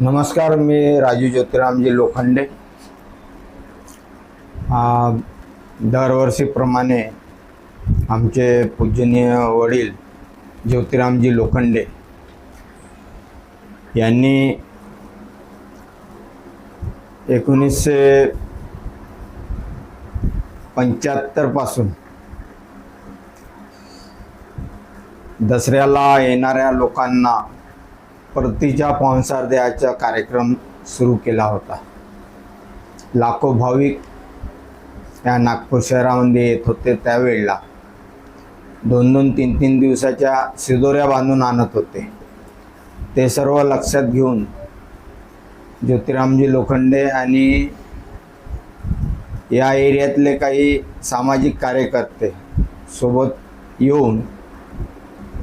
नमस्कार मी राजू ज्योतिरामजी लोखंडे. दरवर्षीप्रमाणे आमचे पूजनीय वडील ज्योतिरामजी लोखंडे यांनी एकोणीसशे पंच्याहत्तरपासून दसऱ्याला येणाऱ्या लोकांना परतीच्या पाहुणचार द्यायचा कार्यक्रम सुरू केला होता. लाखो भाविक या नागपूर शहरामध्ये येत होते त्यावेळेला. दोन दोन तीन तीन दिवसाच्या शिदोऱ्या बांधून आणत होते. ते सर्व लक्षात घेऊन ज्योतिरामजी लोखंडे आणि या एरियातले काही सामाजिक कार्यकर्ते सोबत येऊन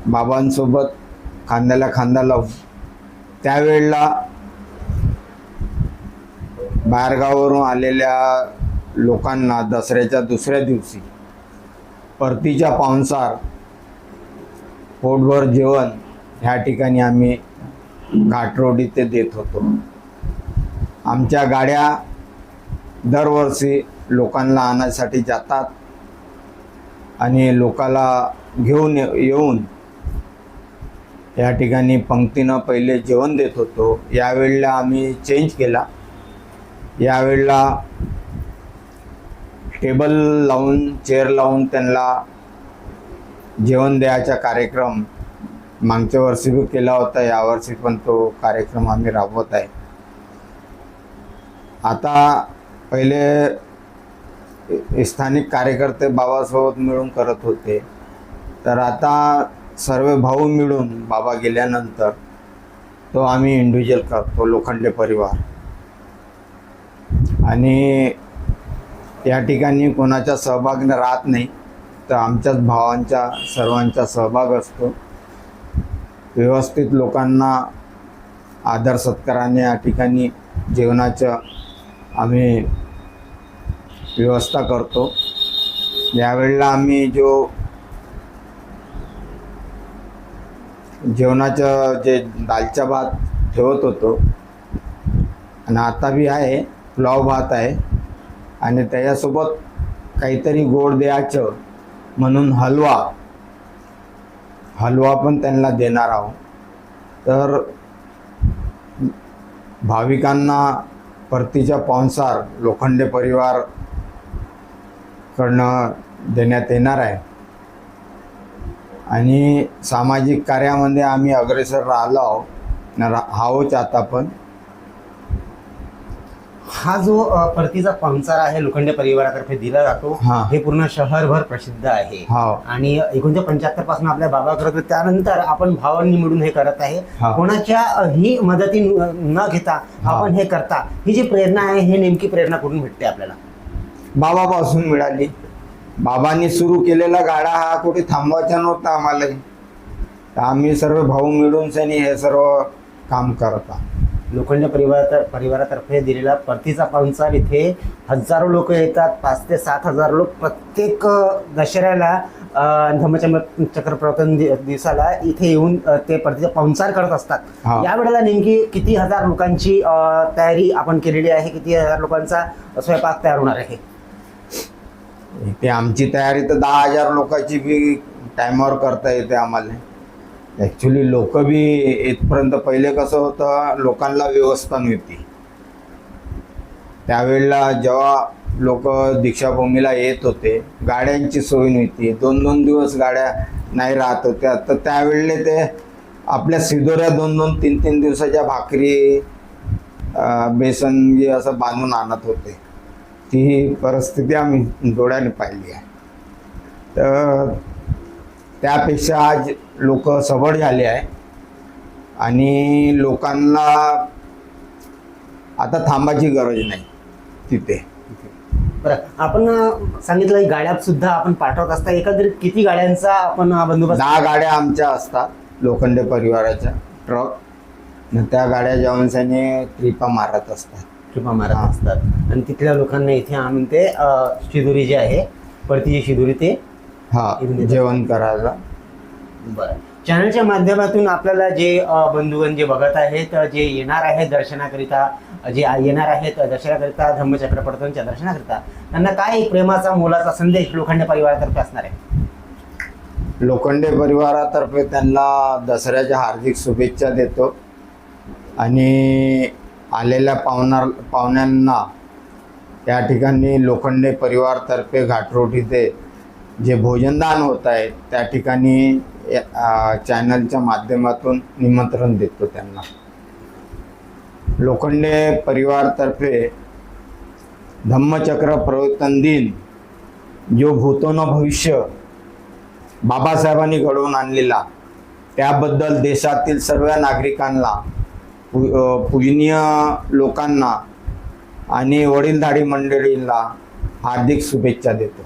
बाबांसोबत खांद्याला खांदा लावून त्यावेळेला बाहेरगावावरून आलेल्या लोकांना दसऱ्याच्या दुसऱ्या दिवशी परतीच्या पावसार पोटभर जेवण ह्या ठिकाणी आम्ही घाटरोडी ते देत होतो. आमच्या गाड्या दरवर्षी लोकांना आणण्यासाठी जातात आणि लोकाला घेऊन ये- येऊन या ठिकाणी पंक्तीनं पहिले जेवण देत होतो. यावेळेला आम्ही चेंज केला. यावेळेला टेबल लावून चेअर लावून त्यांना जेवण द्यायचा कार्यक्रम मागच्या वर्षी बी केला होता. यावर्षी पण तो कार्यक्रम आम्ही राबवत आहे. आता पहिले स्थानिक कार्यकर्ते बाबासोबत मिळून करत होते. तर आता सर्व भाऊ मिळून बाबा गेल्यानंतर तो आम्ही इंडिव्हिज्युअल करतो लोखंडे परिवार. आणि या ठिकाणी कोणाचा सहभाग राहत नाही तर आमच्याच भावांचा सर्वांचा सहभाग असतो. व्यवस्थित लोकांना आदर सत्काराने या ठिकाणी जेवणाचं आम्ही व्यवस्था करतो. यावेळेला आम्ही जो जेवणाचं जे दालचा भात ठेवत होतो. आणि आता बी आहे पुलाव भात आहे. आणि त्याच्यासोबत काहीतरी गोड द्यायचं म्हणून हलवा. हलवा पण त्यांना देणार आहोत. तर भाविकांना परतीच्या पाहुणचार लोखंडे परिवार कडनं देण्यात येणार आहे. आणि सामाजिक कार्यामध्ये आम्ही अग्रेसर राहिलो आहो रा आहोच आता पण हा जो परतीचा पाहुणचार आहे लोखंडे परिवारातर्फे दिला जातो हा. हे पूर्ण शहरभर प्रसिद्ध आहे हो. आणि एकोणीशे पंच्याहत्तरपासून आपल्या बाबा करत. त्यानंतर आपण भावांनी मिळून हे करत आहे. कोणाच्या ही मदती न घेता. आपण हे करता ही जी प्रेरणा आहे हे नेमकी प्रेरणा कुठून भेटते आपल्याला बाबापासून मिळाली बाबांनी सुरू केलेला गाडा हा कुठे थांबवायचा नव्हता आम्हाला तर आम्ही सर्व भाऊ मिळून सनी हे सर्व काम करत लोखंडे परिवार परिवारातर्फे दिलेला परतीचा पाहुणचार इथे हजारो लोक येतात. पाच ते सात हजार लोक प्रत्येक अ, दसऱ्याला अ, धम्मचक्र चक्र प्रवर्तन दि- दिवसाला इथे येऊन ते परतीचा पाहुणचार करत असतात. हा. या वेळेला नेमकी किती हजार लोकांची तयारी आपण केलेली आहे? किती हजार लोकांचा स्वयंपाक तयार होणार आहे? इथे आमची तयारी तर दहा हजार लोकांची बी टायमावर करता येते आम्हाला. ॲक्च्युली लोक बी इथपर्यंत पहिले कसं होतं लोकांना व्यवस्था नव्हती. त्यावेळेला जेव्हा लोक दीक्षाभूमीला येत होते गाड्यांची सोय नव्हती. दोन दोन दिवस गाड्या नाही राहत होत्या. तर त्यावेळेला ते आपल्या सिदोऱ्या दोन दोन तीन तीन दिवसाच्या भाकरी बेसन असं बांधून आणत होते. ती परिस्थिती आम्ही डोळ्याने पाहिली आहे. तर त्यापेक्षा आज लोक सबळ झाले आहे. आणि लोकांना आता थांबायची गरज नाही तिथे. बरं आपण सांगितलं की गाड्या सुद्धा आपण पाठवत असता एकंदरीत किती गाड्यांचा आपण बंदोबस्त दहा गाड्या आमच्या असतात लोखंडे परिवाराच्या ट्रक. त्या गाड्या जवानसाने ट्रिपा मारत असतात. किंवा मारत. असतात आणि तिथल्या लोकांना इथे आणून ते शिदोरी जी आहे परतीची शिदोरी ते हा इथून. जेवण करायला बरं चॅनलच्या माध्यमातून आपल्याला जे अ, बंधुगण जे बघत आहेत अ, जे येणार आहेत दर्शनाकरिता अ, जे आ- येणार आहेत अ, दर्शनाकरिता धम्मचक्र प्रवर्तनच्या दर्शनाकरिता त्यांना काय एक प्रेमाचा मोलाचा संदेश लोखंडे परिवारातर्फे असणार आहे लोखंडे परिवारातर्फे त्यांना दसऱ्याच्या हार्दिक शुभेच्छा देतो आणि आलेल्या पाहुणार पाहुण्यांना या ठिकाणी लोखंडे परिवारतर्फे घाटरोटीचे जे भोजनदान होत आहे त्या ठिकाणी चॅनलच्या माध्यमातून निमंत्रण देतो त्यांना. लोखंडे परिवारतर्फे धम्मचक्र प्रवर्तन दिन जो भूतो भविष्य बाबासाहेबांनी घडवून आणलेला त्याबद्दल देशातील सर्व नागरिकांना पू पूजनीय लोकांना आणि वडीलधारी मंडळींना हार्दिक शुभेच्छा देतो.